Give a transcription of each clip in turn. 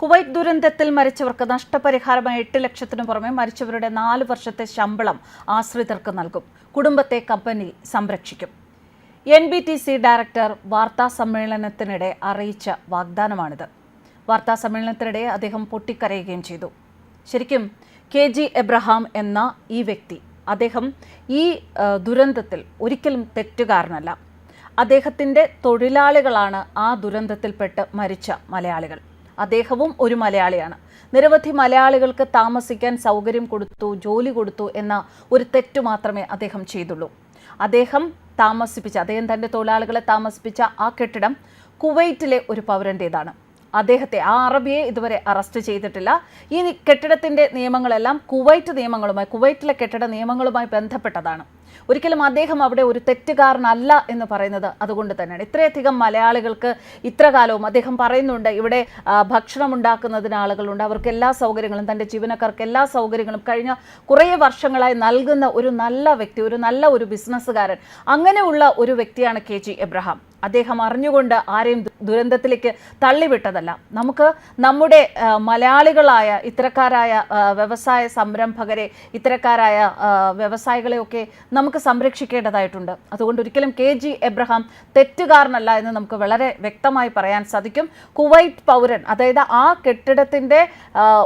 Kuwait ദുരന്തത്തിൽ മരിച്ചവർക്ക് നഷ്ടപരിഹാരമായി എട്ട് ലക്ഷത്തിനു പുറമെ മരിച്ചവരുടെ നാല് വർഷത്തെ ശമ്പളം ആശ്രിതർക്ക് നൽകും. കുടുംബത്തെ കമ്പനി സംരക്ഷിക്കും. N B T C director വാർത്താ സമ്മേളനത്തിനിടെ അറിയിച്ച വാഗ്ദാനമാണിത്. വാർത്താ സമ്മേളനത്തിനിടെ അദ്ദേഹം പൊട്ടിക്കരയുകയും ചെയ്തു. ശരിക്കും കെ ജി എബ്രഹാം എന്ന ഈ വ്യക്തി അദ്ദേഹം ഈ ദുരന്തത്തിൽ ഒരിക്കലും തെറ്റുകാരനല്ല. അദ്ദേഹത്തിന്റെ തൊഴിലാളികളാണ് ആ ദുരന്തത്തിൽപ്പെട്ട് മരിച്ച മലയാളികൾ. അദ്ദേഹവും ഒരു മലയാളിയാണ്. നിരവധി മലയാളികൾക്ക് താമസിക്കാൻ സൗകര്യം കൊടുത്തു ജോലി കൊടുത്തു എന്ന ഒരു തെറ്റു മാത്രമേ അദ്ദേഹം ചെയ്തുള്ളൂ. അദ്ദേഹം താമസിപ്പിച്ച അദ്ദേഹം തന്റെ തൊഴിലാളികളെ താമസിപ്പിച്ച ആ കെട്ടിടം കുവൈറ്റിലെ ഒരു പൗരന്റേതാണ്. അദ്ദേഹത്തെ ആ അറബിയെ ഇതുവരെ അറസ്റ്റ് ചെയ്തിട്ടില്ല. ഈ കെട്ടിടത്തിന്റെ നിയമങ്ങളെല്ലാം കുവൈറ്റ് നിയമങ്ങളുമായി കുവൈറ്റിലെ കെട്ടിട നിയമങ്ങളുമായി ബന്ധപ്പെട്ടതാണ്. ഒരിക്കലും അദ്ദേഹം അവിടെ ഒരു തെറ്റുകാരനല്ല എന്ന് പറയുന്നത് അതുകൊണ്ട് തന്നെയാണ്. ഇത്രയധികം മലയാളികൾക്ക് ഇത്ര കാലവും അദ്ദേഹം പറയുന്നുണ്ട് ഇവിടെ ഭക്ഷണം ഉണ്ടാക്കുന്നതിന് ആളുകളുണ്ട് അവർക്ക് എല്ലാ സൗകര്യങ്ങളും തന്റെ ജീവനക്കാർക്ക് എല്ലാ സൗകര്യങ്ങളും കഴിഞ്ഞ കുറേ വർഷങ്ങളായി നൽകുന്ന ഒരു നല്ല വ്യക്തി ഒരു നല്ല ഒരു ബിസിനസ്സുകാരൻ അങ്ങനെയുള്ള ഒരു വ്യക്തിയാണ് കെ ജി എബ്രഹാം. അദ്ദേഹം അറിഞ്ഞുകൊണ്ട് ആരെയും ദുരന്തത്തിലേക്ക് തള്ളിവിട്ടതല്ല. നമുക്ക് നമ്മുടെ മലയാളികളായ ഇത്തരക്കാരായ വ്യവസായ സംരംഭകരെ ഇത്തരക്കാരായ വ്യവസായികളെയൊക്കെ നമുക്ക് സംരക്ഷിക്കേണ്ടതായിട്ടുണ്ട്. അതുകൊണ്ട് ഒരിക്കലും കെ ജി എബ്രഹാം തെറ്റുകാരനല്ല എന്ന് നമുക്ക് വളരെ വ്യക്തമായി പറയാൻ സാധിക്കും. കുവൈറ്റ് പൗരൻ അതായത് ആ കെട്ടിടത്തിന്റെ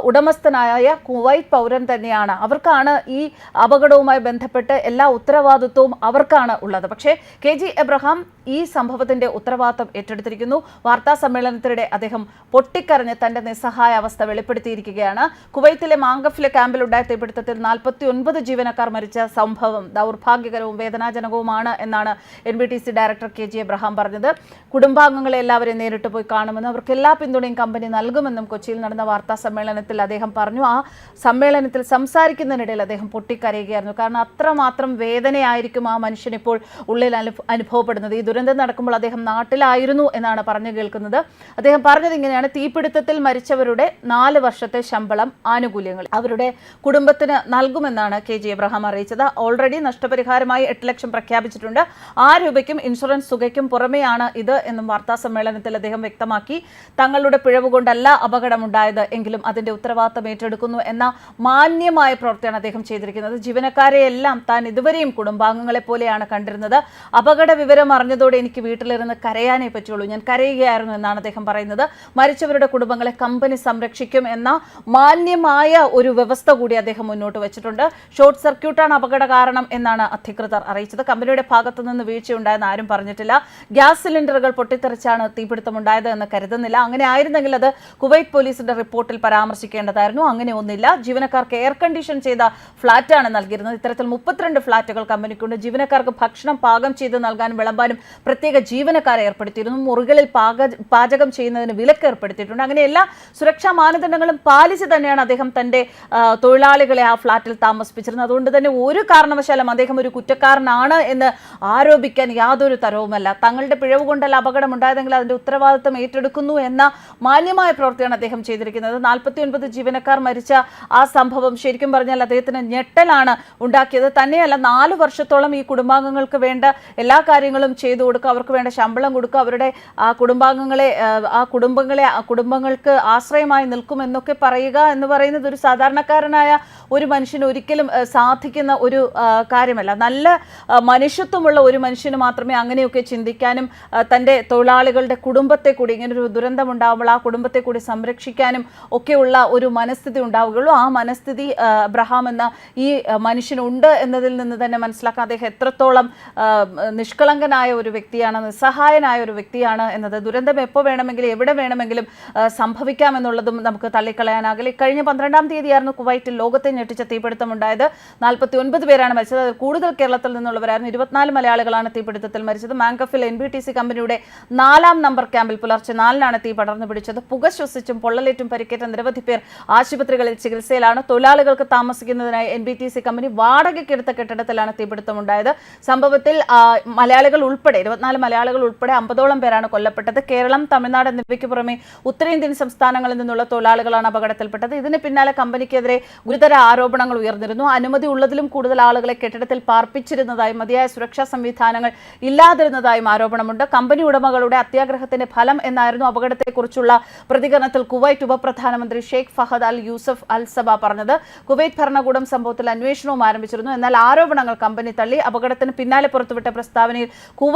ഉടമസ്ഥനായ കുവൈറ്റ് പൗരൻ തന്നെയാണ്. അവർക്കാണ് ഈ അപകടവുമായി ബന്ധപ്പെട്ട് എല്ലാ ഉത്തരവാദിത്വവും അവർക്കാണ് ഉള്ളത്. പക്ഷേ കെ ജി എബ്രഹാം ഈ സംഭവത്തിന്റെ ഉത്തരവാദിത്തം ഏറ്റെടുത്തിരിക്കുന്നു. വാർത്താ സമ്മേളനത്തിനിടെ അദ്ദേഹം പൊട്ടിക്കരഞ്ഞ് തന്റെ നിസ്സഹായ അവസ്ഥ വെളിപ്പെടുത്തിയിരിക്കുകയാണ്. കുവൈത്തിലെ മാങ്കഫിലെ ക്യാമ്പിലുണ്ടായ തീപിടുത്തത്തിൽ നാൽപ്പത്തി ഒൻപത് ജീവനക്കാർ മരിച്ച സംഭവം ദൗർഭാഗ്യകരവും വേദനാജനകവുമാണ് എന്നാണ് N B T C director K G Abraham പറഞ്ഞത്. കുടുംബാംഗങ്ങളെ എല്ലാവരെയും നേരിട്ട് പോയി കാണുമെന്നും അവർക്ക് എല്ലാ പിന്തുണയും കമ്പനി നൽകുമെന്നും കൊച്ചിയിൽ നടന്ന വാർത്താ സമ്മേളനത്തിൽ അദ്ദേഹം പറഞ്ഞു. ആ സമ്മേളനത്തിൽ സംസാരിക്കുന്നതിനിടയിൽ അദ്ദേഹം പൊട്ടിക്കരയുകയായിരുന്നു. കാരണം അത്രമാത്രം വേദനയായിരിക്കും ആ മനുഷ്യനിപ്പോൾ ഉള്ളിൽ അനുഭവപ്പെടുന്നത്. ഈ ദുരന്തം നടക്കുമ്പോൾ അദ്ദേഹം നാട്ടിലായിരുന്നു എന്നാണ് പറഞ്ഞു കേൾക്കുന്നത്. അദ്ദേഹം പറഞ്ഞത് ഇങ്ങനെയാണ് തീപിടുത്തത്തിൽ മരിച്ചവരുടെ നാല് വർഷത്തെ ശമ്പളം ആനുകൂല്യങ്ങൾ അവരുടെ കുടുംബത്തിന് നൽകുമെന്നാണ് കെ ജി എബ്രഹാം അറിയിച്ചത്. ഓൾറെഡി നഷ്ടപരിഹാരമായി എട്ട് ലക്ഷം പ്രഖ്യാപിച്ചിട്ടുണ്ട്. ആ രൂപയ്ക്കും ഇൻഷുറൻസ് തുകയ്ക്കും പുറമെയാണ് ഇത് എന്നും വാർത്താ സമ്മേളനത്തിൽ അദ്ദേഹം വ്യക്തമാക്കി. തങ്ങളുടെ പിഴവ് കൊണ്ടല്ല അപകടമുണ്ടായത് എങ്കിലും അതിന്റെ ഉത്തരവാദിത്തം ഏറ്റെടുക്കുന്നു എന്ന മാന്യമായ പ്രവൃത്തിയാണ് അദ്ദേഹം ചെയ്തിരിക്കുന്നത്. ജീവനക്കാരെയെല്ലാം താൻ ഇതുവരെയും കുടുംബാംഗങ്ങളെ പോലെയാണ് കണ്ടിരുന്നത്. അപകട വിവരം എനിക്ക് വീട്ടിലിരുന്ന് കരയാനേ പറ്റുള്ളൂ. ഞാൻ കരയുകയായിരുന്നു എന്നാണ് അദ്ദേഹം പറയുന്നത്. മരിച്ചവരുടെ കുടുംബങ്ങളെ കമ്പനി സംരക്ഷിക്കും എന്ന മാന്യമായ ഒരു വ്യവസ്ഥ കൂടി അദ്ദേഹം മുന്നോട്ട് വെച്ചിട്ടുണ്ട്. ഷോർട്ട് സർക്യൂട്ടാണ് അപകട കാരണം എന്നാണ് അധികൃതർ അറിയിച്ചത്. കമ്പനിയുടെ ഭാഗത്തു നിന്ന് വീഴ്ചയുണ്ടായെന്ന് ആരും പറഞ്ഞിട്ടില്ല. ഗ്യാസ് സിലിണ്ടറുകൾ പൊട്ടിത്തെറിച്ചാണ് തീപിടുത്തമുണ്ടായത് എന്ന് കരുതുന്നില്ല. അങ്ങനെ ആയിരുന്നെങ്കിൽ അത് കുവൈറ്റ് പോലീസിന്റെ റിപ്പോർട്ടിൽ പരാമർശിക്കേണ്ടതായിരുന്നു. അങ്ങനെ ഒന്നില്ല ജീവനക്കാർക്ക് എയർ കണ്ടീഷൻ ചെയ്ത ഫ്ളാറ്റാണ് നൽകിയിരുന്നത്. ഇത്തരത്തിൽ മുപ്പത്തിരണ്ട് ഫ്ളാറ്റുകൾ കമ്പനിക്കുണ്ട്. ജീവനക്കാർക്ക് ഭക്ഷണം പാകം ചെയ്ത് നൽകാനും വിളമ്പാനും പ്രത്യേക ജീവനക്കാരെ ഏർപ്പെടുത്തിയിരുന്നു. മുറികളിൽ പാക പാചകം ചെയ്യുന്നതിന് വിലക്ക് ഏർപ്പെടുത്തിയിട്ടുണ്ട്. അങ്ങനെ എല്ലാ സുരക്ഷാ മാനദണ്ഡങ്ങളും പാലിച്ച് തന്നെയാണ് അദ്ദേഹം തന്റെ തൊഴിലാളികളെ ആ ഫ്ളാറ്റിൽ താമസിപ്പിച്ചിരുന്നത്. അതുകൊണ്ട് തന്നെ ഒരു കാരണവശാലും അദ്ദേഹം ഒരു കുറ്റക്കാരനാണ് എന്ന് ആരോപിക്കാൻ യാതൊരു തരവുമല്ല. തങ്ങളുടെ പിഴവ് കൊണ്ടല്ല അപകടം ഉണ്ടായതെങ്കിൽ അതിന്റെ ഉത്തരവാദിത്തം ഏറ്റെടുക്കുന്നു എന്ന മാന്യമായ പ്രവൃത്തിയാണ് അദ്ദേഹം ചെയ്തിരിക്കുന്നത്. നാൽപ്പത്തി ഒൻപത് ജീവനക്കാർ മരിച്ച ആ സംഭവം ശരിക്കും പറഞ്ഞാൽ അദ്ദേഹത്തിന് ഞെട്ടലാണ് ഉണ്ടാക്കിയത്. തന്നെയല്ല നാല് വർഷത്തോളം ഈ കുടുംബാംഗങ്ങൾക്ക് വേണ്ട എല്ലാ കാര്യങ്ങളും ചെയ്തു കൊടുക്കുക അവർക്ക് വേണ്ട ശമ്പളം കൊടുക്കുക അവരുടെ ആ കുടുംബാംഗങ്ങളെ ആ, കുടുംബങ്ങളെ കുടുംബങ്ങൾക്ക് ആശ്രയമായി നിൽക്കും എന്നൊക്കെ പറയുക എന്ന് പറയുന്നത് ഒരു സാധാരണക്കാരനായ ഒരു മനുഷ്യന് ഒരിക്കലും സാധിക്കുന്ന ഒരു കാര്യമല്ല. നല്ല മനുഷ്യത്വമുള്ള ഒരു മനുഷ്യന് മാത്രമേ അങ്ങനെയൊക്കെ ചിന്തിക്കാനും തന്റെ തൊഴിലാളികളുടെ കുടുംബത്തെ കൂടി ഇങ്ങനൊരു ദുരന്തം ഉണ്ടാകുമ്പോൾ ആ കുടുംബത്തെ കൂടി സംരക്ഷിക്കാനും ഒക്കെയുള്ള ഒരു മനസ്ഥിതി ഉണ്ടാവുകയുള്ളൂ. ആ മനസ്ഥിതി അബ്രഹാം എന്ന ഈ മനുഷ്യനുണ്ട് എന്നതിൽ നിന്ന് തന്നെ മനസ്സിലാക്കാം. അദ്ദേഹം എത്രത്തോളം നിഷ്കളങ്കനായ ഒരു വ്യക്തിയാണ് നിസ്സഹായനായ ഒരു വ്യക്തിയാണ് എന്നത് ദുരന്തം എപ്പോൾ വേണമെങ്കിലും എവിടെ വേണമെങ്കിലും സംഭവിക്കാം സംഭവിക്കാമെന്നുള്ളതും നമുക്ക് തള്ളിക്കളയാനാകില്ല. കഴിഞ്ഞ പന്ത്രണ്ടാം തീയതിയായിരുന്നു കുവൈറ്റിൽ ലോകത്തെ ഞെട്ടിച്ച തീപിടുത്തം ഉണ്ടായത് നാൽപ്പത്തി ഒൻപത് പേരാണ് മരിച്ചത്. കൂടുതൽ കേരളത്തിൽ നിന്നുള്ളവരായിരുന്നു. ഇരുപത്തിനാല് മലയാളികളാണ് തീപിടുത്തത്തിൽ മരിച്ചത്. മാങ്കഫിൽ എൻ ബി ടി സി കമ്പനിയുടെ നാലാം നമ്പർ ക്യാമ്പിൽ പുലർച്ചെ നാലിനാണ് തീ പടർന്നു പിടിച്ചത്. പുക ശ്വസിച്ചും പൊള്ളലേറ്റും പരിക്കേറ്റ നിരവധി പേർ ആശുപത്രികളിൽ ചികിത്സയിലാണ്. തൊഴിലാളികൾക്ക് താമസിക്കുന്നതിനായി N B T C company വാടകയ്ക്കെടുത്ത കെട്ടിടത്തിലാണ് തീപിടുത്തമുണ്ടായത്. സംഭവത്തിൽ മലയാളികൾ ഉൾപ്പെടെ ഉൾപ്പെടെ ഇരുപത്തിനാല് മലയാളികൾ ഉൾപ്പെടെ അമ്പതോളം പേരാണ് കൊല്ലപ്പെട്ടത്. കേരളം തമിഴ്നാട് എന്നിവയ്ക്ക് പുറമെ ഉത്തരേന്ത്യൻ സംസ്ഥാനങ്ങളിൽ നിന്നുള്ള തൊഴിലാളികളാണ് അപകടത്തിൽപ്പെട്ടത്. ഇതിന് പിന്നാലെ കമ്പനിക്കെതിരെ ഗുരുതര ആരോപണങ്ങൾ ഉയർന്നിരുന്നു. അനുമതി ഉള്ളതിലും കൂടുതൽ ആളുകളെ കെട്ടിടത്തിൽ പാർപ്പിച്ചിരുന്നതായും മതിയായ സുരക്ഷാ സംവിധാനങ്ങൾ ഇല്ലാതിരുന്നതായും ആരോപണമുണ്ട്. കമ്പനി ഉടമകളുടെ അത്യാഗ്രഹത്തിന്റെ ഫലം എന്നായിരുന്നു അപകടത്തെക്കുറിച്ചുള്ള പ്രതികരണത്തിൽ കുവൈറ്റ് ഉപപ്രധാനമന്ത്രി ഷെയ്ഖ് ഫഹദ് അൽ യൂസഫ് അൽ സബ പറഞ്ഞത്. കുവൈറ്റ് ഭരണകൂടം സംഭവത്തിൽ അന്വേഷണവും ആരംഭിച്ചിരുന്നു. എന്നാൽ ആരോപണങ്ങൾ കമ്പനി തള്ളി. അപകടത്തിന് പിന്നാലെ പുറത്തുവിട്ട പ്രസ്താവനയിൽ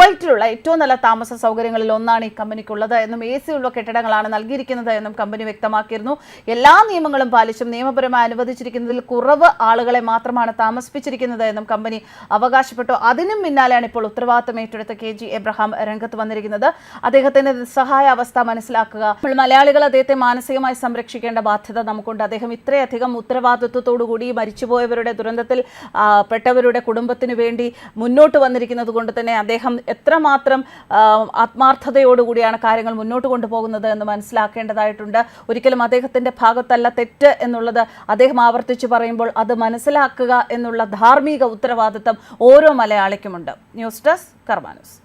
കുവൈറ്റിലുള്ള ഏറ്റവും നല്ല താമസ സൗകര്യങ്ങളിൽ ഒന്നാണ് ഈ കമ്പനിക്കുള്ളത് എന്നും എ സി ഉള്ള കെട്ടിടങ്ങളാണ് നൽകിയിരിക്കുന്നത് എന്നും കമ്പനി വ്യക്തമാക്കിയിരുന്നു. എല്ലാ നിയമങ്ങളും പാലിച്ചും നിയമപരമായി അനുവദിച്ചിരിക്കുന്നതിൽ കുറവ് ആളുകളെ മാത്രമാണ് താമസിപ്പിച്ചിരിക്കുന്നത് എന്നും കമ്പനി അവകാശപ്പെട്ടു. അതിനും പിന്നാലെയാണ് ഇപ്പോൾ ഉത്തരവാദിത്തം ഏറ്റെടുത്ത കെ ജി എബ്രഹാം രംഗത്ത് വന്നിരിക്കുന്നത്. അദ്ദേഹത്തിന്റെ നിസ്സഹായ അവസ്ഥ മനസ്സിലാക്കുക. മലയാളികൾ അദ്ദേഹത്തെ മാനസികമായി സംരക്ഷിക്കേണ്ട ബാധ്യത നമുക്കുണ്ട്. അദ്ദേഹം ഇത്രയധികം ഉത്തരവാദിത്വത്തോടുകൂടി മരിച്ചുപോയവരുടെ ദുരന്തത്തിൽ പെട്ടവരുടെ കുടുംബത്തിനു വേണ്ടി മുന്നോട്ട് വന്നിരിക്കുന്നത് കൊണ്ട് തന്നെ അദ്ദേഹം എത്രമാത്രം ആത്മാർത്ഥതയോടുകൂടിയാണ് കാര്യങ്ങൾ മുന്നോട്ട് കൊണ്ടുപോകുന്നത് എന്ന് മനസ്സിലാക്കേണ്ടതായിട്ടുണ്ട്. ഒരിക്കലും അദ്ദേഹത്തിന്റെ ഭാഗത്തല്ല തെറ്റ് എന്നുള്ളത് അദ്ദേഹം ആവർത്തിച്ചു പറയുമ്പോൾ അത് മനസ്സിലാക്കുക എന്നുള്ള ധാർമ്മിക ഉത്തരവാദിത്തം ഓരോ മലയാളിക്കുമുണ്ട്. News desk കർമാനൂസ്